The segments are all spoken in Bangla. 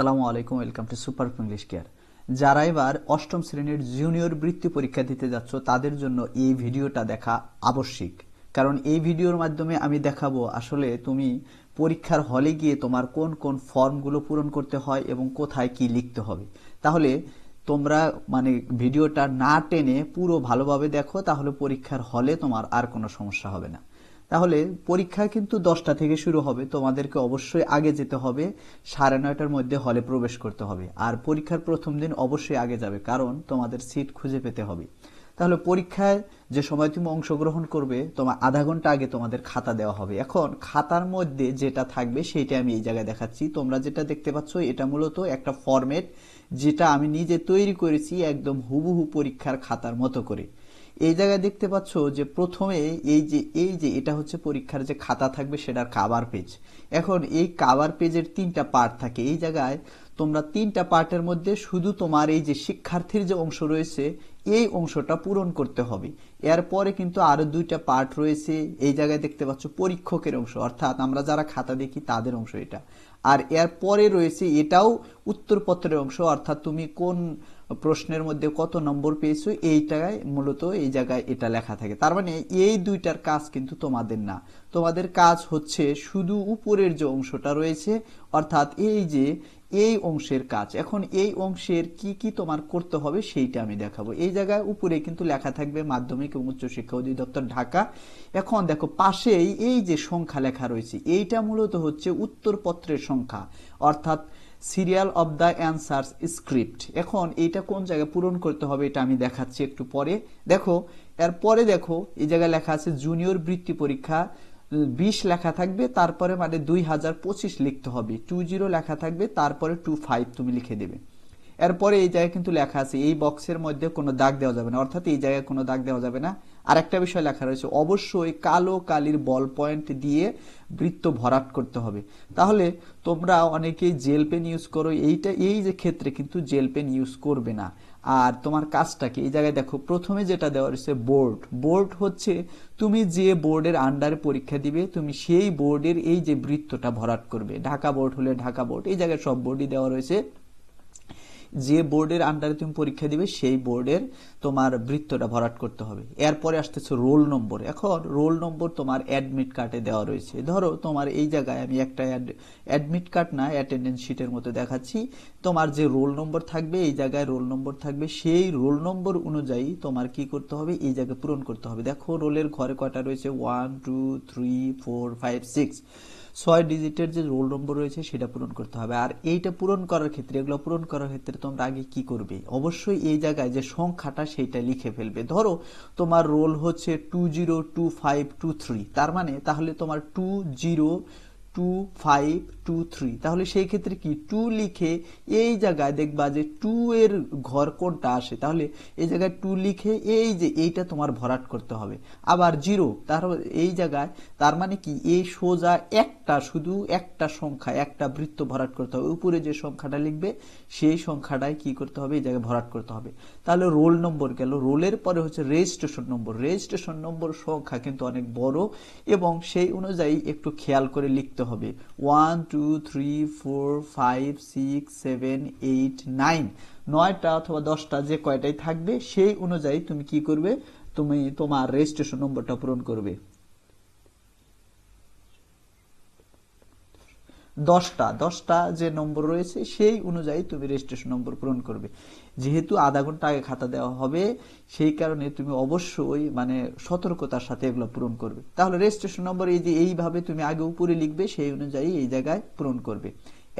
আসসালামু আলাইকুম, welcome to super English care. যারা এবার অষ্টম শ্রেণির জুনিয়র বৃত্তি পরীক্ষা দিতে যাচ্ছ, তাদের জন্য এই ভিডিওটা দেখা আবশ্যিক। কারণ এই ভিডিওর মাধ্যমে আমি দেখাবো আসলে তুমি পরীক্ষার হলে গিয়ে তোমার কোন কোন ফর্মগুলো পূরণ করতে হয় এবং কোথায় কি লিখতে হবে। তাহলে তোমরা মানে ভিডিওটা না টেনে পুরো ভালোভাবে দেখো, তাহলে পরীক্ষার হলে তোমার আর কোনো সমস্যা হবে না। তাহলে পরীক্ষা কিন্তু দশটা থেকে শুরু হবে। তোমাদেরকে অবশ্যই আগে যেতে হবে। সাড়ে নয়টার মধ্যে হলে প্রবেশ করতে হবে। আর পরীক্ষার প্রথম দিন অবশ্যই আগে যাবে, কারণ তোমাদের সিট খুঁজে পেতে হবে। তাহলে পরীক্ষায় যে সময় তুমি অংশগ্রহণ করবে, তোমার আধা ঘণ্টা আগে তোমাদের খাতা দেওয়া হবে। এখন খাতার মধ্যে যেটা থাকবে, সেইটা আমি এই জায়গায় দেখাচ্ছি। তোমরা যেটা দেখতে পাচ্ছ, এটা মূলত একটা ফরম্যাট যেটা আমি নিজে তৈরি করেছি একদম হুবহু পরীক্ষার খাতার মতো করে। এই জায়গায় দেখতে পাচ্ছ যে প্রথমে এই যে এই যে, এটা হচ্ছে পরীক্ষার যে খাতা থাকবে সেটার কাভার পেজ এখন এই কাভার পেজের তিনটা পার্ট থাকে। এই জায়গায় তোমরা তিনটা পার্টের মধ্যে শুধু তোমার এই যে শিক্ষার্থীর যে অংশ রয়েছে, এই অংশটা পূরণ করতে হবে। এরপরে কিন্তু আরও দুইটা পার্ট রয়েছে। এই জায়গায় দেখতে পাচ্ছ পরীক্ষকের অংশ, অর্থাৎ আমরা যারা খাতা দেখি তাদের অংশ এটা। আর এর পরে রয়েছে এটাও উত্তরপত্রের অংশ, অর্থাৎ তুমি কোন প্রশ্নের মধ্যে কত নম্বর পেয়েছ এইটাই মূলত এই জায়গায় এটা লেখা থাকে। তার মানে এই দুইটার কাজ কিন্তু তোমাদের না। তোমাদের কাজ হচ্ছে শুধু উপরের যে অংশটা রয়েছে, অর্থাৎ এই যে এই অংশের কাজ। এখন এই অংশের কি কি তোমার করতে হবে সেইটা আমি দেখাবো। এই জায়গায় উপরে কিন্তু লেখা থাকবে মাধ্যমিক এবং উচ্চশিক্ষা অধিদপ্তর ঢাকা। এখন দেখো, পাশেই এই যে সংখ্যা লেখা রয়েছে, এইটা মূলত হচ্ছে উত্তরপত্রের সংখ্যা, অর্থাৎ serial of the answers script. এখন এইটা কোন জায়গায় পূরণ করতে হবে এটা আমি দেখাচ্ছি একটু পরে। দেখো, এরপরে দেখো, এই জায়গায় লেখা আছে, জুনিয়র বৃত্তি পরীক্ষা বিশ লেখা থাকবে, তারপরে মানে দুই হাজার পঁচিশ লিখতে হবে। টু জিরো লেখা থাকবে, তারপরে টু ফাইভ তুমি লিখে দেবে। এরপরে এই জায়গায় কিন্তু লেখা আছে, এই বক্সের মধ্যে কোনো দাগ দেওয়া যাবে না, অর্থাৎ এই জায়গায় কোনো দাগ দেওয়া যাবে না। আর একটা বিষয় লেখা রয়েছে, অবশ্যই কালো কালির বল পয়েন্ট দিয়ে বৃত্ত ভরাট করতে হবে। তাহলে তোমরা অনেকেই জেল পেন ইউজ করো, এইটা, এই যে ক্ষেত্রে কিন্তু জেল পেন ইউজ করবে না। আর তোমার কাজটা কি এই জায়গায় দেখো, প্রথমে যেটা দেওয়া রয়েছে বোর্ড বোর্ড হচ্ছে তুমি যে বোর্ডের আন্ডারে পরীক্ষা দিবে, তুমি সেই বোর্ডের এই যে বৃত্তটা ভরাট করবে। ঢাকা বোর্ড হলে ঢাকা বোর্ড এই জায়গায় সব বোর্ডই দেওয়া রয়েছে। যে বোর্ডের আন্ডারে তুমি পরীক্ষা দিবে, সেই বোর্ডের তোমার বৃত্তটা ভরাট করতে হবে। এরপরে আসতেছে রোল নম্বর। এখন রোল নম্বর তোমার অ্যাডমিট কার্ডে দেওয়া রয়েছে। ধরো তোমার এই জায়গায় আমি একটা অ্যাডমিট কার্ড না অ্যাটেন্ডেন্স শিটের মতো দেখাচ্ছি। তোমার যে রোল নম্বর থাকবে, এই জায়গায় রোল নম্বর থাকবে। সেই রোল নম্বর অনুযায়ী তোমার কি করতে হবে? এই জায়গায় পূরণ করতে হবে। দেখো রোলের ঘরে কয়টা রয়েছে? One two three four five six ছয় ডিজিটের যে রোল নম্বর রয়েছে সেটা পূরণ করতে হবে। আর এইটা পূরণ করার ক্ষেত্রে, এগুলো পূরণ করার ক্ষেত্রে তোমরা আগে কি করবে? অবশ্যই এই জায়গায় যে সংখ্যাটা সেইটা লিখে ফেলবে। ধরো তোমার রোল হচ্ছে two zero two five two three, তার মানে তাহলে তোমার two zero two five two three তাহলে সেই ক্ষেত্রে কি? টু লিখে এই জায়গায় দেখবা যে টু এর ঘর কোনটা আসে? তাহলে এই জায়গায় টু লিখে এই যে এইটা তোমার ভরাট করতে হবে। আবার জিরো তার এই জায়গায় তার মানে কি? এই সোজা একটা, শুধু একটা সংখ্যা, একটা বৃত্ত ভরাট করতে হবে। উপরে যে সংখ্যাটা লিখবে, সেই সংখ্যাটাই কি করতে হবে? এই জায়গায় ভরাট করতে হবে। তাহলে রোল নম্বর গেল। রোলের পরে হচ্ছে রেজিস্ট্রেশন নম্বর রেজিস্ট্রেশন নম্বর সংখ্যা কিন্তু অনেক বড় এবং সেই অনুযায়ী একটু খেয়াল করে লিখতে হবে। One two three four five six seven eight nine নয়টা অথবা দশটা যে কয়টাই থাকবে, সেই অনুযায়ী তুমি কি করবে? তুমি তোমার রেজিস্ট্রেশন নম্বরটা পূরণ করবে। দশটা দশটা যে নম্বর রয়েছে, সেই অনুযায়ী তুমি রেজিস্ট্রেশন নম্বর পূরণ করবে। যেহেতু আধা ঘণ্টা আগে খাতা দেওয়া হবে, সেই কারণে তুমি অবশ্যই মানে সতর্কতার সাথে এগুলো পূরণ করবে। তাহলে রেজিস্ট্রেশন নম্বর এই যে এইভাবে তুমি আগে উপরে লিখবে, সেই অনুযায়ী এই জায়গায় পূরণ করবে।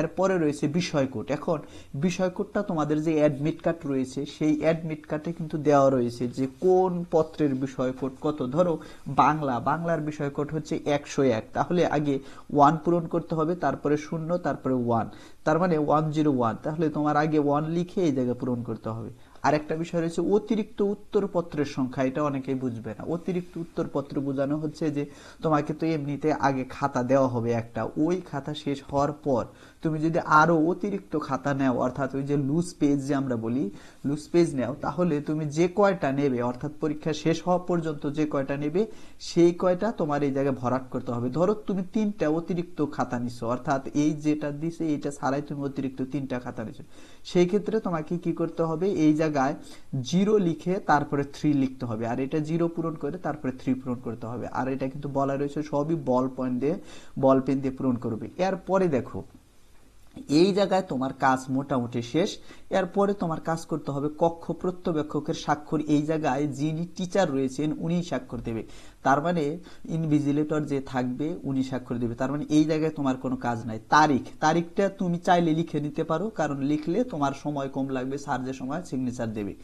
এরপরে রয়েছে বিষয় কোড এখন বিষয় কোডটা তোমাদের যে অ্যাডমিট কার্ড রয়েছে, সেই অ্যাডমিট কার্ডে কিন্তু দেওয়া রয়েছে যে কোন পত্রের বিষয় কোড কত। ধরো, বাংলা, বাংলার বিষয় কোড হচ্ছে একশো এক। তাহলে আগে ওয়ান পূরণ করতে হবে, তারপরে শূন্য, তারপরে ওয়ান তার মানে ওয়ান জিরো ওয়ান তাহলে তোমার আগে ওয়ান লিখে এই জায়গায় পূরণ করতে হবে। আরেকটা বিষয় রয়েছে, অতিরিক্ত উত্তরপত্রের সংখ্যা, এটা অনেকেই বুঝবে না। অতিরিক্ত উত্তরপত্র বোঝানো হচ্ছে যে, তোমাকে তো এমনিতে আগে খাতা দেওয়া হবে একটা। ওই খাতা শেষ হওয়ার পর তুমি যদি আরও অতিরিক্ত খাতা নেও, অর্থাৎ ওই যে লুজ পেজ যে আমরা বলি লুজ পেজ নেও, তাহলে তুমি যে কয়টা নেবে, অর্থাৎ পরীক্ষা শেষ হওয়া পর্যন্ত যে কয়টা নেবে, সেই কয়টা তোমার এই জায়গায় ভরাট করতে হবে। ধরো তুমি তিনটা অতিরিক্ত খাতা নিছো, অর্থাৎ এই যেটা দিছে, এইটা ছাড়াই তুমি অতিরিক্ত তিনটা খাতা নিছো। সেই ক্ষেত্রে তোমাকে কি করতে হবে, এই জায়গায় জিরো লিখে তারপরে থ্রি লিখতে হবে। আর এটা জিরো পূরণ করে তারপরে থ্রি পূরণ করতে হবে। আর এটা কিন্তু বলা রয়েছে সবই বল পয়েন্ট দিয়ে বল পেন দিয়ে পূরণ করবে। এরপরে দেখো, এই জায়গায় তোমার কাজ মোটামুটি শেষ। এরপরে তোমার কাজ করতে হবে কক্ষ প্রত্যবেক্ষকের স্বাক্ষর। এই জায়গায় যিনি টিচার রয়েছেন উনি স্বাক্ষর দেবে। তার মানে ইনভিজিলেটর যে থাকবে, উনি স্বাক্ষর দেবে। তার মানে এই জায়গায় তোমার কোনো কাজ নাই। তারিখ, তারিখটা তুমি চাইলে লিখে নিতে পারো, কারণ লিখলে তোমার সময় কম লাগবে, স্যার যে সময় সিগনেচার দেবে।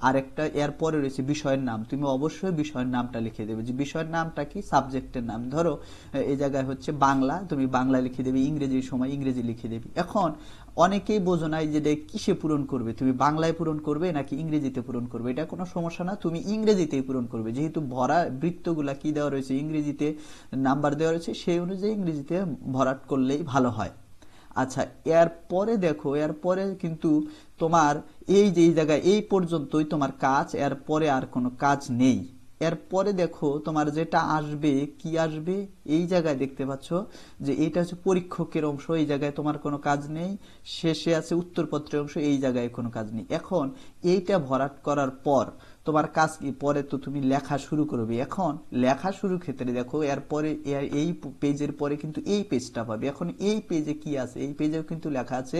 আরেকটা এরপরে রয়েছে বিষয়ের নাম। তুমি অবশ্যই বিষয়ের নামটা লিখে দেবে। যে বিষয়ের নামটা কি? সাবজেক্টের নাম। ধরো এই জায়গায় হচ্ছে বাংলা, তুমি বাংলা লিখে দেবে, ইংরেজির সময় ইংরেজি লিখে দেবে। এখন অনেকেই বোঝো না যে কিসে পূরণ করবে? তুমি বাংলায় পূরণ করবে নাকি ইংরেজিতে পূরণ করবে? এটা কোনো সমস্যা না, তুমি ইংরেজিতেই পূরণ করবে। যেহেতু ভরা বৃত্তগুলা কি দেওয়া রয়েছে? ইংরেজিতে নাম্বার দেওয়া রয়েছে, সেই অনুযায়ী ইংরেজিতে ভরাট করলেই ভালো হয়। আচ্ছা এর পরে দেখো, এর পরে কিন্তু তোমার এই যে জায়গায় এই পর্যন্তই তোমার কাজ, এর পরে আর কোনো কাজ নেই। এরপরে দেখো তোমার যেটা আসবে, কি আসবে? এই জায়গায় দেখতে পাচ্ছ যে এইটা হচ্ছে পরীক্ষকের অংশ, এই জায়গায় তোমার কোনো কাজ নেই। শেষে আছে উত্তরপত্রের অংশ, এই জায়গায় কোনো কাজ নেই। এখন এইটা ভরাট করার পর তোমার কাজ কি? পরে তো তুমি লেখা শুরু করবে। এখন লেখা শুরু ক্ষেত্রে দেখো এরপরে এই পেজের পরে কিন্তু এই পেজটা পাবে। এখন এই পেজে কি আছে? এই পেজেও কিন্তু লেখা আছে,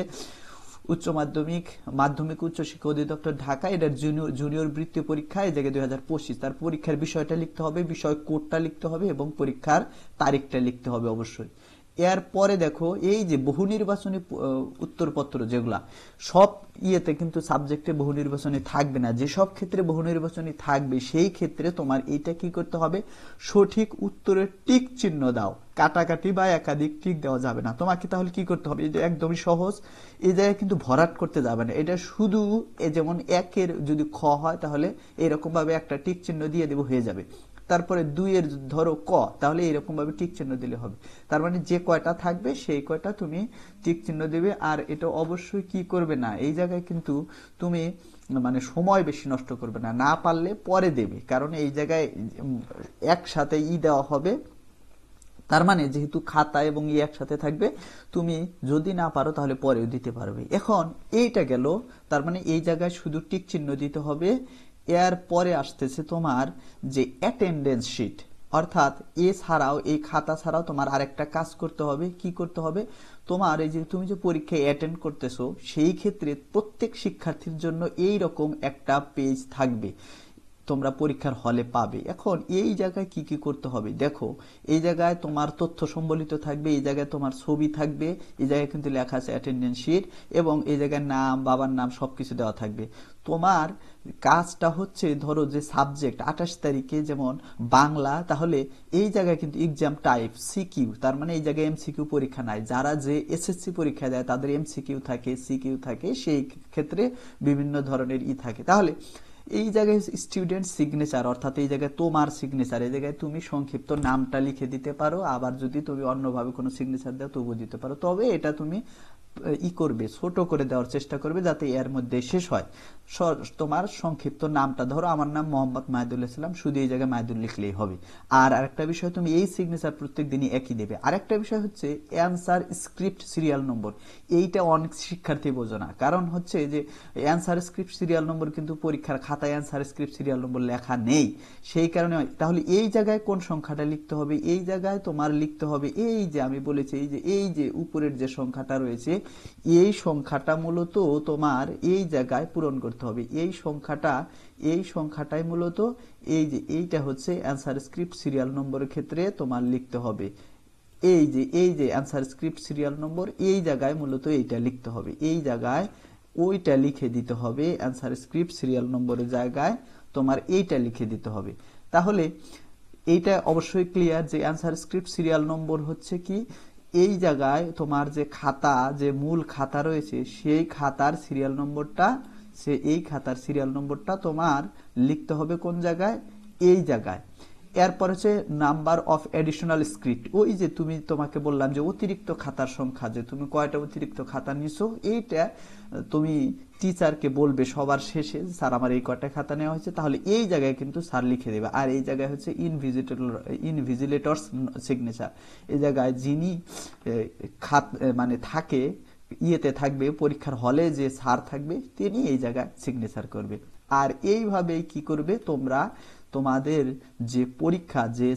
উচ্চ মাধ্যমিক মাধ্যমিক উচ্চ শিক্ষা অধিদপ্তর ঢাকা, এটার জুনিয়র জুনিয়র বৃত্তি পরীক্ষা এই জায়গায় দুই হাজার পঁচিশ। তার পরীক্ষার বিষয়টা লিখতে হবে, বিষয় কোডটা লিখতে হবে এবং পরীক্ষার তারিখটা লিখতে হবে অবশ্যই। এর পরে দেখো, এই যে বহু নির্বাচনী উত্তরপত্র যেগুলা, সব ইয়েতে কিন্তু সাবজেক্টে বহু নির্বাচনী থাকবে না। যেসব ক্ষেত্রে বহু নির্বাচনী থাকবে, সেই ক্ষেত্রে তোমার এইটা কি করতে হবে? সঠিক উত্তরের টিক চিহ্ন দাও। কাটাকাটি বা একাধিক টিক দেওয়া যাবে না। তোমাকে তাহলে কি করতে হবে? এটা একদমই সহজ। এই জায়গায় কিন্তু ভরাট করতে যাবে না। এটা শুধু যেমন একের যদি খ হয়, তাহলে এরকম ভাবে একটা টিক চিহ্ন দিয়ে দেবো, হয়ে যাবে। তারপরে দুইয়ের ধরো ক, তাহলে এরকম ভাবে টিক চিহ্ন দিলে হবে। তার মানে যে কয়টা থাকবে, সেই কয়টা তুমি টিক চিহ্ন দেবে, আর এটা অবশ্যই কি করবে না, এই জায়গায় কিন্তু তুমি মানে সময় বেশি নষ্ট করবে না না পারলে পরে দেবে, কারণ এই জায়গায় একসাথে ই দেওয়া হবে। তার মানে যেহেতু খাতা এবং ই একসাথে থাকবে, তুমি যদি না পারো তাহলে পরেও দিতে পারবে। এখন এইটা গেল, তার মানে এই জায়গায় শুধু টিক চিহ্ন দিতে হবে এর পরে আসতেছে তোমার যে অ্যাটেন্ডেন্স শিট অর্থাৎ এ ছাড়াও এই খাতা ছাড়াও তোমার আরেকটা কাজ করতে হবে। কি করতে হবে? তোমার এই যে তুমি যে পরীক্ষায় অ্যাটেন্ড করতেছো, সেই ক্ষেত্রে প্রত্যেক শিক্ষার্থীর জন্য এই রকম একটা পেজ থাকবে। তোমরা পরীক্ষার হলে পাবে। এখন এই জায়গায় কি কি করতে হবে? দেখো, এই জায়গায় তোমার তথ্য সম্বলিত থাকবে, এই জায়গায় তোমার ছবি থাকবে, এই জায়গায় কিন্তু লেখা আছে অ্যাটেন্ডেন্স শিট এবং এই জায়গায় নাম, বাবার নাম সব কিছু দেওয়া থাকবে। তোমার কাজটা হচ্ছে ধরো যে সাবজেক্ট আঠাশ তারিখে যেমন বাংলা, তাহলে এই জায়গায় কিন্তু এক্সাম টাইপ সিকিউ তার মানে এই জায়গায় এমসিকিউ পরীক্ষা নাই। যারা যে এসএসসি পরীক্ষা দেয়, তাদের এমসিকিউ থাকে সিকিউ থাকে, সেই ক্ষেত্রে বিভিন্ন ধরনের ই থাকে। তাহলে এই জায়গায় স্টুডেন্ট সিগনেচার অর্থাৎ এই জায়গায় তোমার সিগনেচার এই জায়গায় তুমি সংক্ষিপ্ত নামটা লিখে দিতে পারো। আবার যদি তুমি অন্যভাবে কোনো সিগনেচার দাও, তবুও দিতে পারো। তবে এটা তুমি ই করবে, ছোট করে দেওয়ার চেষ্টা করবে যাতে এর মধ্যে শেষ হয়। তোমার সংক্ষিপ্ত নামটা ধরো, আমার নাম মোহাম্মদ মাহিদুল ইসলাম, শুধু এই জায়গায় মাহিদুল লিখলেই হবে। আর আরেকটা বিষয়, তুমি এই সিগনেচার প্রত্যেক দিনই একই দেবে। আরেকটা বিষয় হচ্ছে অ্যান্সার স্ক্রিপ্ট সিরিয়াল নম্বর এইটা অনেক শিক্ষার্থী বোঝো না। কারণ হচ্ছে যে অ্যান্সার স্ক্রিপ্ট সিরিয়াল নম্বর কিন্তু পরীক্ষার খাতায় অ্যান্সার স্ক্রিপ্ট সিরিয়াল নম্বর লেখা নেই। সেই কারণে তাহলে এই জায়গায় কোন সংখ্যাটা লিখতে হবে? এই জায়গায় তোমার লিখতে হবে, এই যে আমি বলেছি, এই যে এই যে উপরের যে সংখ্যাটা রয়েছে এই সংখ্যাটা মূলত তোমার এই জায়গায় পূরণ করতে হবে। এই সংখ্যাটা, এই সংখ্যাটাই মূলত এই যে এইটা হচ্ছে অ্যান্সার স্ক্রিপ্ট সিরিয়াল নম্বরের ক্ষেত্রে তোমার লিখতে হবে। এই যে এই যে অ্যান্সার স্ক্রিপ্ট সিরিয়াল নম্বর, এই জায়গায় মূলত এইটা লিখতে হবে। এই জায়গায় ওইটা লিখে দিতে হবে অ্যান্সার স্ক্রিপ্ট সিরিয়াল নম্বরের জায়গায় তোমার এইটা লিখে দিতে হবে। তাহলে এইটা অবশ্যই ক্লিয়ার যে অ্যান্সার স্ক্রিপ্ট সিরিয়াল নম্বর হচ্ছে কি? এই জায়গায় তোমার যে খাতা, যে মূল খাতা রয়েছে, সেই খাতার সিরিয়াল নম্বরটা সে এই খাতার সিরিয়াল নম্বরটা তোমার লিখতে হবে কোন জায়গায়? এই জায়গায়। এরপর হচ্ছে নাম্বার অফ এডিশনাল স্ক্রিপ্ট। ওই যে তুমি তোমাকে বললাম যে অতিরিক্ত খাতার সংখ্যা, যে তুমি কয়টা অতিরিক্ত খাতা নিছো, এইটা তুমি টিচারকে বলবে সবার শেষে, স্যার, আমার এই কয়টা খাতা নেওয়া হয়েছে। তাহলে এই জায়গায় কিন্তু স্যার লিখে দেবে। আর এই জায়গায় হচ্ছে ইনভিজিটেটর ইনভিজিলেটরস সিগনেচার এই জায়গায় যিনি খাত মানে থাকে, ইয়েতে থাকবে, পরীক্ষার হলে যে স্যার থাকবে, তিনি এই জায়গায় সিগনেচার করবে। আর এইভাবেই কি করবে তোমরা তোমাদের যে পরীক্ষা, যে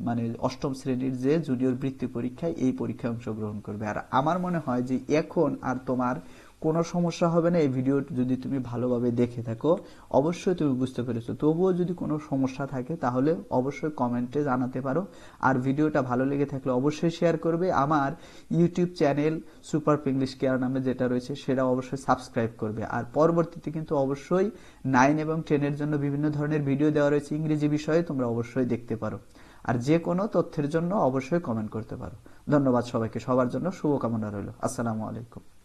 মানে অষ্টম শ্রেণির যে জুনিয়র বৃত্তি পরীক্ষায় এই পরীক্ষায় অংশগ্রহণ করবে। আর আমার মনে হয় যে এখন আর তোমার কোনো সমস্যা হবে না, এই ভিডিও যদি তুমি ভালোভাবে দেখে থাকো, অবশ্যই তুমি বুঝতে পেরেছ। তবুও যদি কোনো সমস্যা থাকে, তাহলে অবশ্যই কমেন্টে জানাতে পারো। আর ভিডিওটা ভালো লেগে থাকলে অবশ্যই শেয়ার করবে। আমার YouTube channel super English care নামে যেটা রয়েছে সেটা অবশ্যই সাবস্ক্রাইব করবে। আর পরবর্তীতে কিন্তু অবশ্যই নাইন এবং টেনের জন্য বিভিন্ন ধরনের ভিডিও দেওয়া রয়েছে, ইংরেজি বিষয়ে তোমরা অবশ্যই দেখতে পারো। আর যে কোনো তথ্যের জন্য অবশ্যই কমেন্ট করতে পারো। ধন্যবাদ সবাইকে। সবার জন্য শুভকামনা রইল। আসসালামু আলাইকুম।